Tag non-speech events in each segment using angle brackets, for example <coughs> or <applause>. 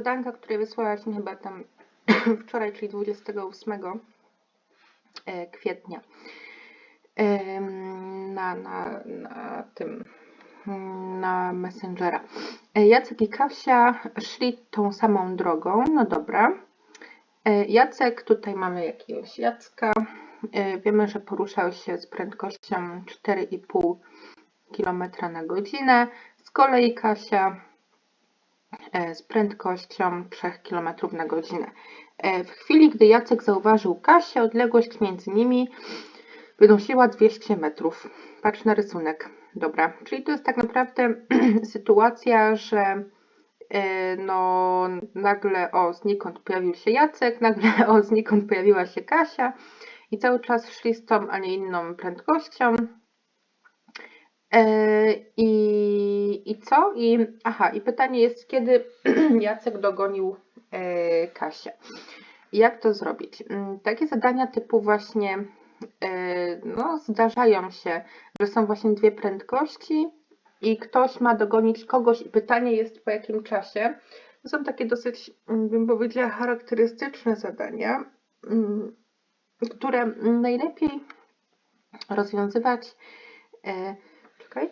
zadanka, które wysłałaś mi chyba tam <coughs> wczoraj, czyli 28 e, kwietnia na, na, na tym na Messengera. E, Jacek i Kasia szli tą samą drogą, no dobra. E, Jacek, tutaj mamy jakiegoś Jacka. Wiemy, że poruszał się z prędkością 4,5 km na godzinę. Z kolei Kasia z prędkością 3 km na godzinę. E, W chwili, gdy Jacek zauważył Kasię, odległość między nimi wynosiła 200 metrów. Patrz na rysunek. Dobra, czyli to jest tak naprawdę <clears throat> sytuacja, że e, no nagle o znikąd pojawił się Jacek, nagle <laughs> o znikąd pojawiła się Kasia i cały czas szli z tą, a nie inną prędkością. E, I, I co? I, aha, i pytanie jest, kiedy <clears throat> Jacek dogonił e, Kasię. Jak to zrobić? Mm, Takie zadania typu właśnie e, no, zdarzają się, że są właśnie dwie prędkości i ktoś ma dogonić kogoś i pytanie jest po jakim czasie. To są takie dosyć, mm, bym powiedziała, charakterystyczne zadania, mm, które najlepiej rozwiązywać. E, czekaj.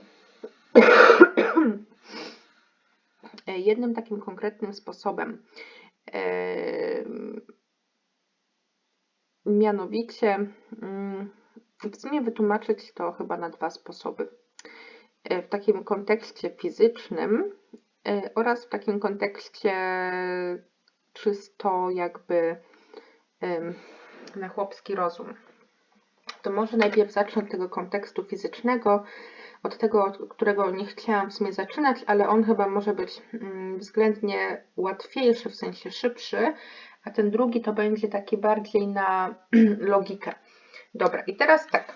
E, jednym takim konkretnym sposobem. E, mianowicie, mm, w sumie wytłumaczyć to chyba na dwa sposoby. E, w takim kontekście fizycznym oraz w takim kontekście czysto jakby na chłopski rozum. To może najpierw zacznę od tego kontekstu fizycznego, od tego, od którego nie chciałam w sumie zaczynać, ale on chyba może być mm, względnie łatwiejszy, w sensie szybszy, a ten drugi to będzie taki bardziej na <clears throat> logikę. Dobra, i teraz tak.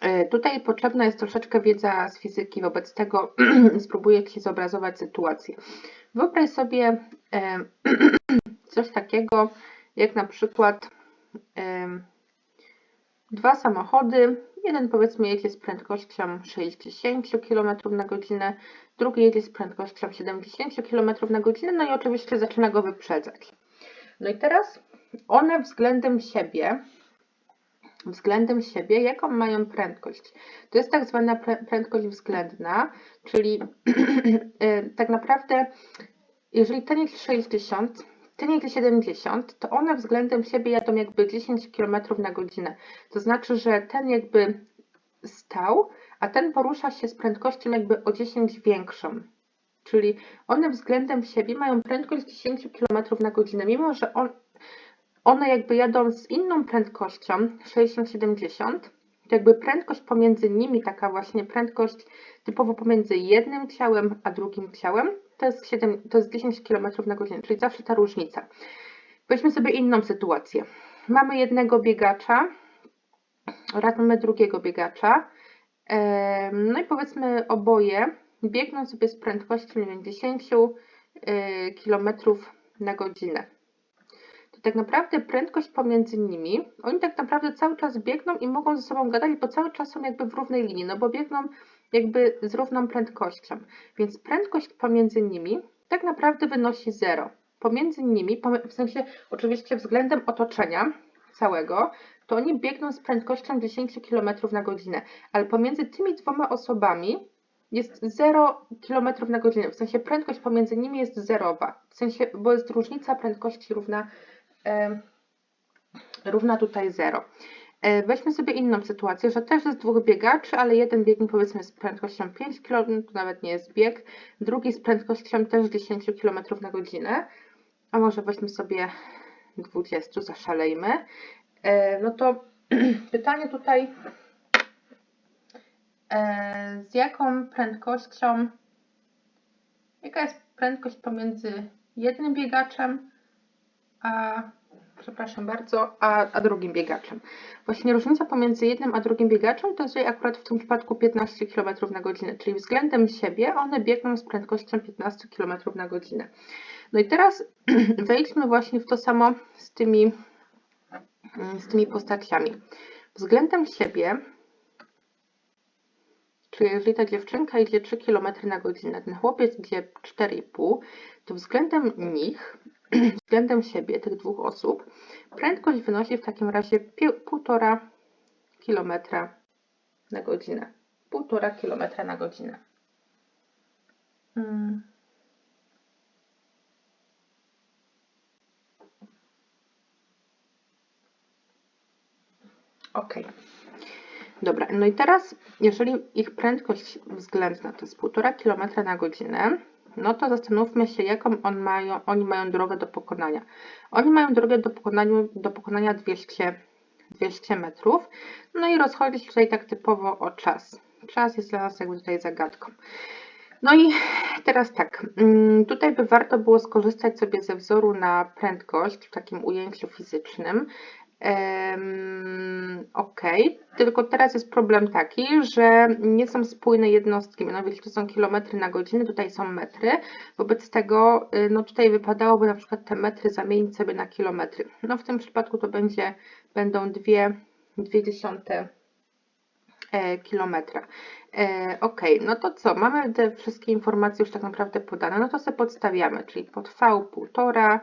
E, Tutaj potrzebna jest troszeczkę wiedza z fizyki, wobec tego <clears throat> spróbuję Ci zobrazować sytuację. Wyobraź sobie e, <clears throat> coś takiego, jak na przykład dwa samochody. Jeden powiedzmy jedzie z prędkością 60 km na godzinę, drugi jedzie z prędkością 70 km na godzinę, no i oczywiście zaczyna go wyprzedzać. No i teraz one względem siebie, względem siebie, jaką mają prędkość? To jest tak zwana prę- prędkość względna, czyli <clears throat> y, tak naprawdę, jeżeli ten jedzie 60, ten jedzie 70, to one względem siebie jadą jakby 10 km na godzinę. To znaczy, że ten jakby stał, a ten porusza się z prędkością jakby o 10 większą. Czyli one względem siebie mają prędkość 10 km na godzinę, mimo że on, one jakby jadą z inną prędkością 60-70, to jakby prędkość pomiędzy nimi, taka właśnie prędkość typowo pomiędzy jednym ciałem a drugim ciałem, to jest, 7, to jest 10 km na godzinę, czyli zawsze ta różnica. Weźmy sobie inną sytuację. Mamy jednego biegacza oraz mamy drugiego biegacza. No i powiedzmy oboje biegną sobie z prędkością nie wiem, 10 km na godzinę. To tak naprawdę prędkość pomiędzy nimi, oni tak naprawdę cały czas biegną i mogą ze sobą gadać, bo cały czas są jakby w równej linii, no bo biegną jakby z równą prędkością. Więc prędkość pomiędzy nimi tak naprawdę wynosi 0. Pomiędzy nimi, w sensie oczywiście względem otoczenia całego, to oni biegną z prędkością 10 km na godzinę, ale pomiędzy tymi dwoma osobami jest 0 km na godzinę, w sensie prędkość pomiędzy nimi jest zerowa, w sensie, bo jest różnica prędkości równa, em, równa tutaj 0. E, Weźmy sobie inną sytuację, że też jest dwóch biegaczy, ale jeden biegnie powiedzmy z prędkością 5 km, to nawet nie jest bieg, drugi z prędkością też 10 km na godzinę, a może weźmy sobie 20, zaszalejmy. E, No to <clears throat> pytanie tutaj, e, z jaką prędkością, jaka jest prędkość pomiędzy jednym biegaczem a, przepraszam bardzo, a, a drugim biegaczem. Właśnie różnica pomiędzy jednym a drugim biegaczem to jest akurat w tym przypadku 15 km na godzinę, czyli względem siebie one biegną z prędkością 15 km na godzinę. No i teraz <clears throat> wejdźmy właśnie w to samo z tymi, z tymi postaciami. Względem siebie, Czyli jeżeli ta dziewczynka idzie 3 km na godzinę, ten chłopiec idzie 4,5, to względem nich, <clears throat> względem siebie, tych dwóch osób, prędkość wynosi w takim razie 1,5 km na godzinę. 1,5 km na godzinę. Mm. Ok. Dobra, no i teraz, jeżeli ich prędkość względna to jest 1,5 km na godzinę, no to zastanówmy się, jaką on mają, oni mają drogę do pokonania. Oni mają drogę do pokonania, do pokonania 200, 200 metrów, no i rozchodzi się tutaj tak typowo o czas. Czas jest dla nas jakby tutaj zagadką. No i teraz tak, mm, tutaj by warto było skorzystać sobie ze wzoru na prędkość w takim ujęciu fizycznym. Ok, tylko teraz jest problem taki, że nie są spójne jednostki, mianowicie to są kilometry na godzinę, tutaj są metry. Wobec tego, y, no tutaj wypadałoby na przykład te metry zamienić sobie na kilometry. No w tym przypadku to będzie, będą dwie, dwie dziesiąte e, kilometra. E, ok, no to co? Mamy te wszystkie informacje już tak naprawdę podane, no to sobie podstawiamy, czyli pod V 1,5,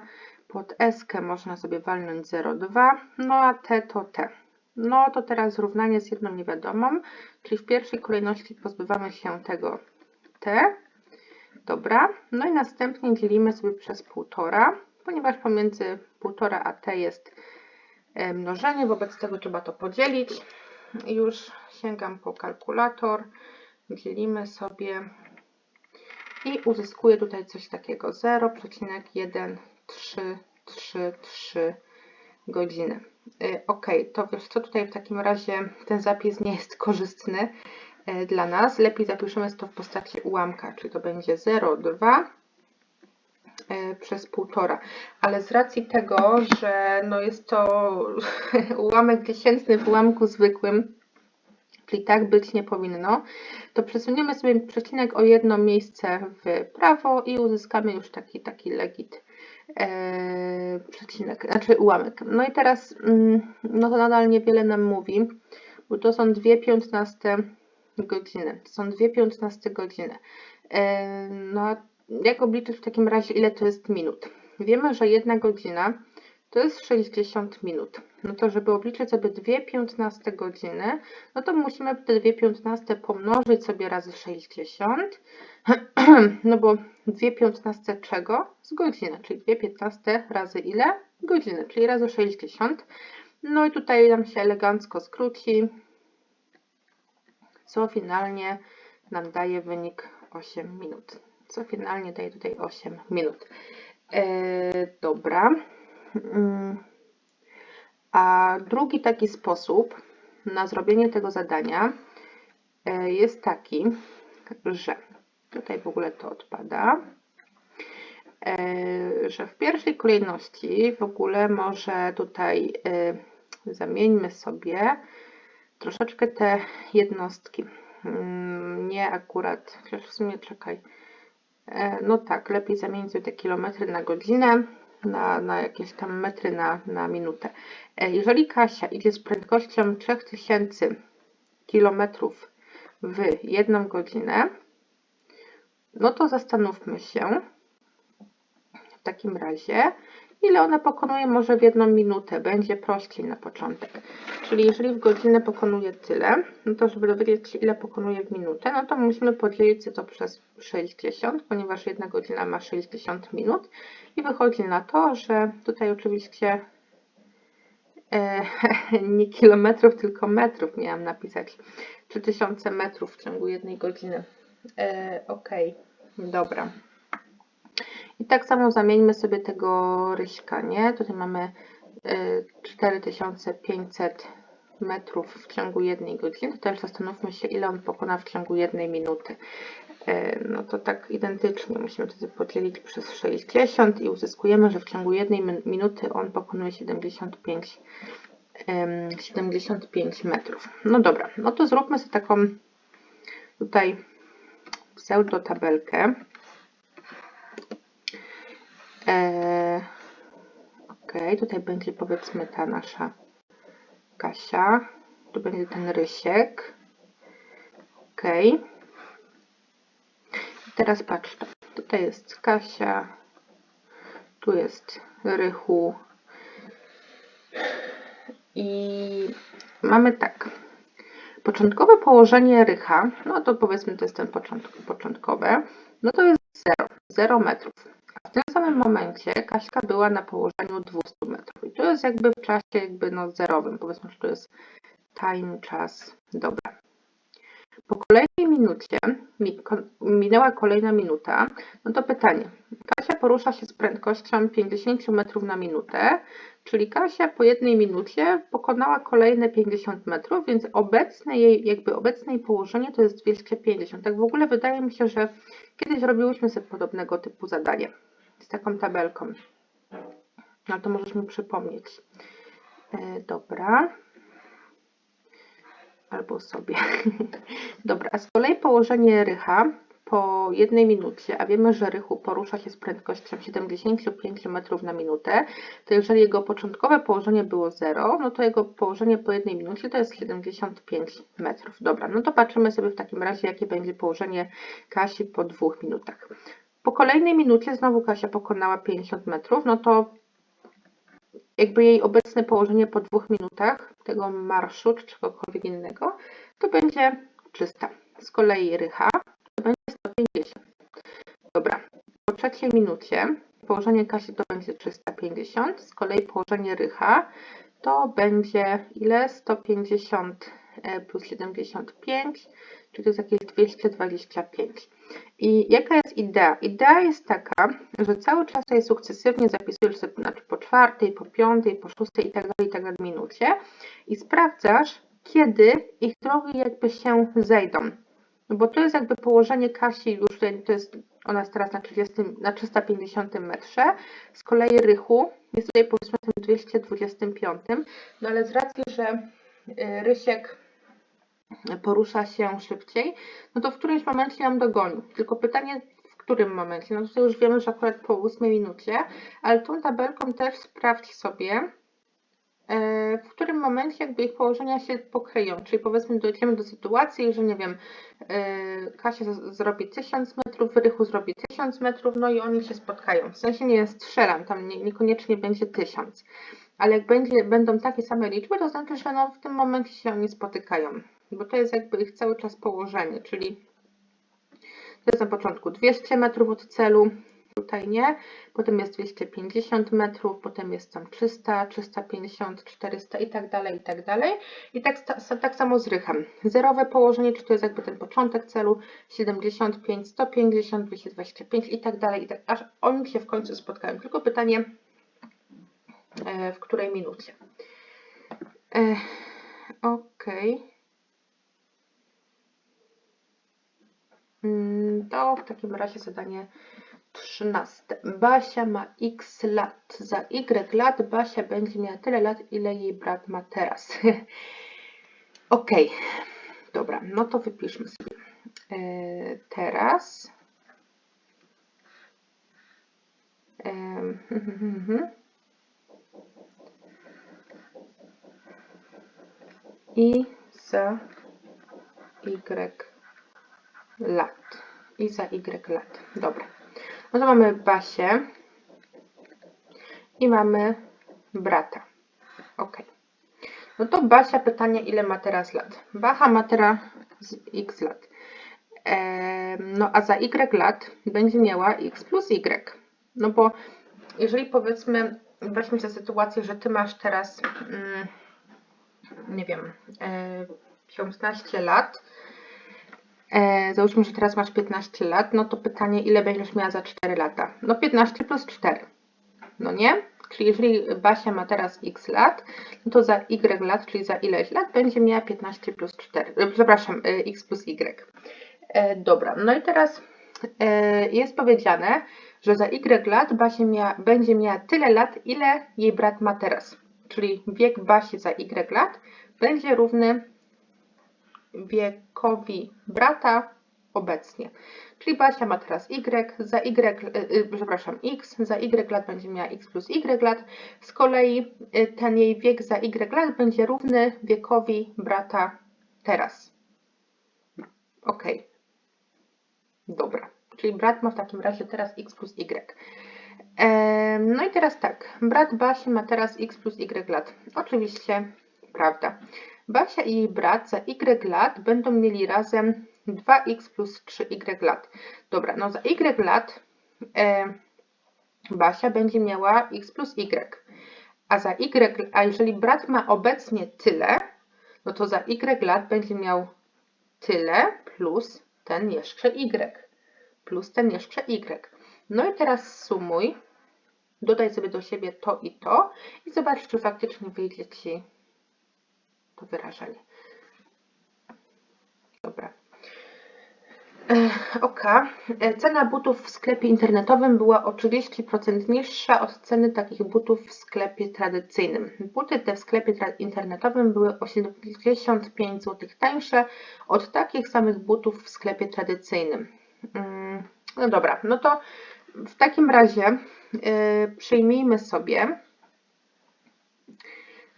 pod S można sobie walnąć 0,2, no a T to T. No to teraz zrównanie z jedną niewiadomą, czyli w pierwszej kolejności pozbywamy się tego T. Dobra, no i następnie dzielimy sobie przez 1,5, ponieważ pomiędzy 1,5 a T jest e, mnożenie, wobec tego trzeba to podzielić. Już sięgam po kalkulator, dzielimy sobie i uzyskuję tutaj coś takiego 0,1 3, 3, 3 godziny. Y, ok, to wiesz co, tutaj w takim razie ten zapis nie jest korzystny y, dla nas. Lepiej zapiszemy to w postaci ułamka, czyli to będzie 0,2 y, przez 1,5. Ale z racji tego, że no jest to <laughs> ułamek tysięczny w ułamku zwykłym, czyli tak być nie powinno, to przesuniemy sobie przecinek o jedno miejsce w prawo i uzyskamy już taki, taki legit e, przecinek, znaczy ułamek. No i teraz, mm, no to nadal niewiele nam mówi, bo to są 2,15 godziny. To są 2,15 godziny. E, no a jak obliczyć w takim razie, ile to jest minut? Wiemy, że jedna godzina to jest 60 minut. No to żeby obliczyć sobie 2,15 godziny, no to musimy te 2,15 pomnożyć sobie razy 60, <clears throat> no bo 2,15 czego? Z godziny, czyli 2,15 razy ile? Godziny, czyli razy 60. No i tutaj nam się elegancko skróci, co finalnie nam daje wynik 8 minut. Co finalnie daje tutaj 8 minut. E, dobra. Mm. A drugi taki sposób na zrobienie tego zadania e, jest taki, że tutaj w ogóle to odpada, e, że w pierwszej kolejności w ogóle może tutaj e, zamieńmy sobie troszeczkę te jednostki. Mm, nie akurat, chociaż w sumie czekaj. No tak, lepiej zamienić sobie te kilometry na godzinę na, na jakieś tam metry na, na minutę. E, jeżeli Kasia idzie z prędkością 3000 km w jedną godzinę, no to zastanówmy się w takim razie, ile ona pokonuje może w jedną minutę. Będzie prościej na początek. Czyli jeżeli w godzinę pokonuje tyle, no to żeby dowiedzieć się ile pokonuje w minutę, no to musimy podzielić to przez 60, ponieważ jedna godzina ma 60 minut i wychodzi na to, że tutaj oczywiście e, <laughs> nie kilometrów, tylko metrów miałam napisać. 3000 metrów w ciągu jednej godziny. E, ok, dobra. I tak samo zamieńmy sobie tego ryśka, nie? Tutaj mamy 4500 y, metrów w ciągu jednej godziny. To też zastanówmy się, ile on pokona w ciągu jednej minuty. Y, no to tak identycznie musimy to podzielić przez 60 i uzyskujemy, że w ciągu jednej minuty on pokonuje 75, 75 metrów. No dobra, no to zróbmy sobie taką tutaj pseudo tabelkę. E, ok, tutaj będzie powiedzmy ta nasza Kasia. Tu będzie ten rysiek. Ok. Teraz patrz, to. tutaj jest Kasia, tu jest Rychu i mamy tak. Początkowe położenie Rycha, no to powiedzmy to jest ten początk, początkowe, no to jest 0, 0 metrów. A w tym samym momencie Kaśka była na położeniu 200 metrów. I to jest jakby w czasie jakby no zerowym, powiedzmy, że to jest time, czas, dobra. Po kolejnej minucie, minęła kolejna minuta, no to pytanie. Kasia porusza się z prędkością 50 metrów na minutę, czyli Kasia po jednej minucie pokonała kolejne 50 metrów, więc obecne jej, jakby obecne jej położenie to jest 250. Tak w ogóle wydaje mi się, że kiedyś robiłyśmy sobie podobnego typu zadanie z taką tabelką. No to możesz mi przypomnieć. E, dobra. Albo sobie. <laughs> Dobra, a z kolei położenie Rycha po jednej minucie, a wiemy, że Rychu porusza się z prędkością 75 metrów na minutę, to jeżeli jego początkowe położenie było 0, no to jego położenie po jednej minucie to jest 75 metrów. Dobra, no to patrzymy sobie w takim razie, jakie będzie położenie Kasi po dwóch minutach. Po kolejnej minucie znowu Kasia pokonała 50 metrów, no to jakby jej obecne położenie po dwóch minutach tego marszu czy czegokolwiek innego, to będzie 300. Z kolei Rycha to będzie 150. Dobra, po trzeciej minucie położenie Kasi to będzie 350, z kolei położenie Rycha to będzie ile? 150 e, plus 75, czyli to jest jakieś 225. I jaka jest idea? Idea jest taka, że cały czas tutaj sukcesywnie zapisujesz sobie znaczy po czwartej, po piątej, po szóstej i tak dalej, i tak dalej minucie i sprawdzasz, kiedy ich drogi jakby się zejdą. No bo to jest jakby położenie Kasi już tutaj, to jest, ona jest teraz na, 30, na 350 metrze, z kolei Rychu jest tutaj powiedzmy na tym 225, no ale z racji, że y, Rysiek porusza się szybciej, no to w którymś momencie ją dogoni. Tylko pytanie, w którym momencie? No tutaj już wiemy, że akurat po 8 minucie, ale tą tabelką też sprawdź sobie, e, w którym momencie jakby ich położenia się pokryją. Czyli powiedzmy dojdziemy do sytuacji, że nie wiem, e, Kasia zrobi 1000 metrów, Rychu zrobi 1000 metrów, no i oni się spotkają. W sensie nie strzelam, tam nie, niekoniecznie będzie 1000. Ale jak będzie, będą takie same liczby, to znaczy, że no w tym momencie się oni spotykają. Bo to jest jakby ich cały czas położenie, czyli to jest na początku 200 metrów od celu, tutaj nie, potem jest 250 metrów, potem jest tam 300, 350, 400 i tak dalej, i tak dalej. I tak, tak samo z rychem. Zerowe położenie, czy to jest jakby ten początek celu, 75, 150, 225 i tak dalej, i tak, aż oni się w końcu spotkają. Tylko pytanie, e, w której minucie. E, Okej. Mm, To w takim razie zadanie 13. Basia ma x lat. Za y lat Basia będzie miała tyle lat, ile jej brat ma teraz. <laughs> ok, dobra, no to wypiszmy sobie. E, teraz. Mhm. <laughs> I za y lat. I za y lat. Dobra. No to mamy Basię i mamy brata. Ok. No to Basia pytanie, ile ma teraz lat? Bacha ma teraz x lat. Em, No a za y lat będzie miała x plus y. No bo jeżeli powiedzmy, weźmy sobie sytuację, że ty masz teraz, mm, nie wiem, e, 15 lat, E, załóżmy, że teraz masz 15 lat, no to pytanie, ile będziesz miała za 4 lata? No 15 plus 4, no nie? Czyli jeżeli Basia ma teraz x lat, no to za y lat, czyli za ileś lat, będzie miała 15 plus 4, e, przepraszam, e, x plus y. E, dobra, no i teraz e, jest powiedziane, że za y lat Basia mia, będzie miała tyle lat, ile jej brat ma teraz. Czyli wiek Basi za y lat będzie równy wiekowi brata obecnie. Czyli Basia ma teraz y, za y, y, y, przepraszam, x, za y lat będzie miała x plus y lat. Z kolei y, ten jej wiek za y lat będzie równy wiekowi brata teraz. Ok. Dobra. Czyli brat ma w takim razie teraz x plus y. No i teraz tak. Brat Basi ma teraz x plus y lat. Oczywiście prawda. Basia i jej brat za y lat będą mieli razem 2x plus 3y lat. Dobra, no za y lat e, Basia będzie miała x plus y. A za y, a jeżeli brat ma obecnie tyle, no to za y lat będzie miał tyle plus ten jeszcze y. Plus ten jeszcze y. No i teraz sumuj, dodaj sobie do siebie to i to i zobacz, czy faktycznie wyjdzie Ci to wyrażenie. Dobra. E, Ok. E, Cena butów w sklepie internetowym była o 30% niższa od ceny takich butów w sklepie tradycyjnym. Buty te w sklepie internetowym były o 75 zł tańsze od takich samych butów w sklepie tradycyjnym. Mm, No dobra, no to w takim razie e, przyjmijmy sobie,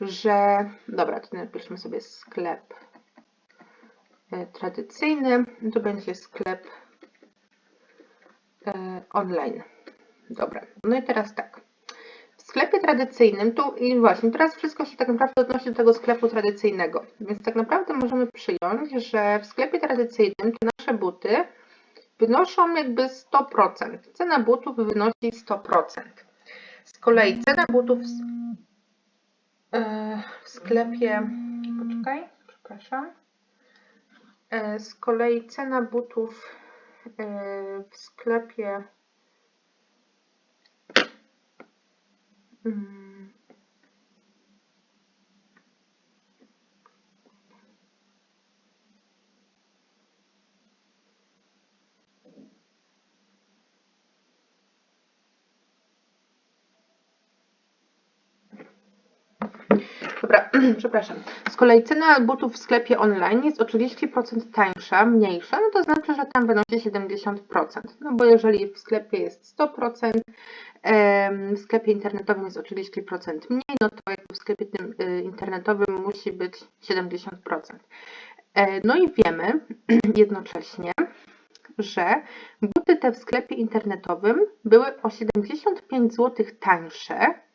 że. Dobra, to napiszmy sobie sklep e, tradycyjny. To będzie sklep e, online. Dobra, no i teraz tak. W sklepie tradycyjnym, tu i właśnie, teraz wszystko się tak naprawdę odnosi do tego sklepu tradycyjnego. Więc tak naprawdę możemy przyjąć, że w sklepie tradycyjnym te nasze buty wynoszą jakby 100%. Cena butów wynosi 100%. Z kolei cena butów w, e, w sklepie. Poczekaj, przepraszam. E, Z kolei cena butów e, w sklepie. mm, Dobra, <clears throat> przepraszam. Z kolei cena butów w sklepie online jest o 30% tańsza, mniejsza, no to znaczy, że tam wynosi 70%. No bo jeżeli w sklepie jest 100%, em, w sklepie internetowym jest o 30% mniej, no to jakby w sklepie tym y, internetowym musi być 70%. E, No i wiemy <clears throat> jednocześnie, że buty te w sklepie internetowym były o 75 zł tańsze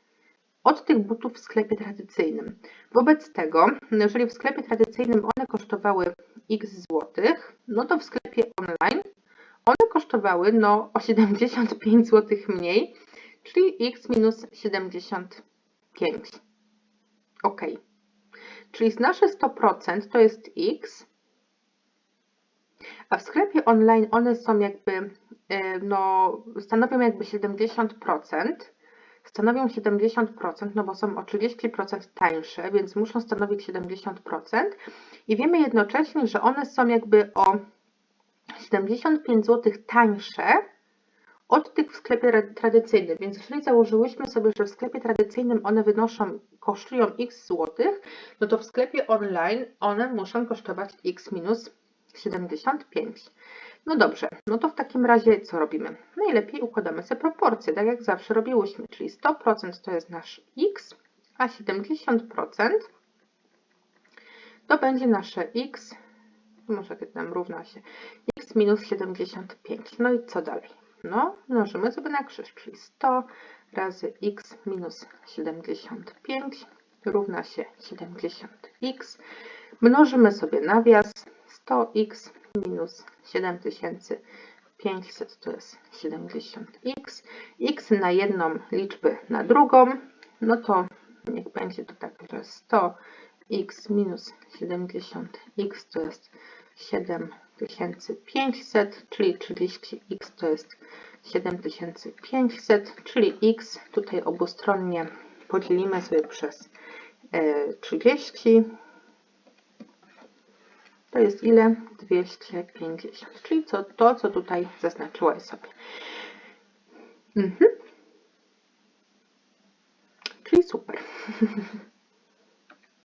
od tych butów w sklepie tradycyjnym. Wobec tego, jeżeli w sklepie tradycyjnym one kosztowały x złotych, no to w sklepie online one kosztowały no o 75 zł mniej, czyli x minus 75. Ok. Czyli nasze 100% to jest x, a w sklepie online one są jakby, e, no, stanowią jakby 70%, stanowią 70%, no bo są o 30% tańsze, więc muszą stanowić 70%. I wiemy jednocześnie, że one są jakby o 75 zł tańsze od tych w sklepie ra- tradycyjnym. Więc jeżeli założyłyśmy sobie, że w sklepie tradycyjnym one wynoszą, kosztują x złotych, no to w sklepie online one muszą kosztować x minus 75. No dobrze, no to w takim razie co robimy? Najlepiej układamy sobie proporcje, tak jak zawsze robiłyśmy, czyli 100% to jest nasz x, a 70% to będzie nasze x, może nam równa się x minus 75. No i co dalej? No, mnożymy sobie na krzyż, czyli 100 razy x minus 75 równa się 70x. Mnożymy sobie nawias 100x minus 7500 to jest 70x. x na jedną liczbę na drugą, no to niech będzie to tak, że 100x minus 70x to jest 7500, czyli 30x to jest 7500, czyli x tutaj obustronnie podzielimy sobie przez e, 30. To jest ile? 250, czyli co, to, co tutaj zaznaczyłaś sobie. Mhm. Czyli super. <laughs>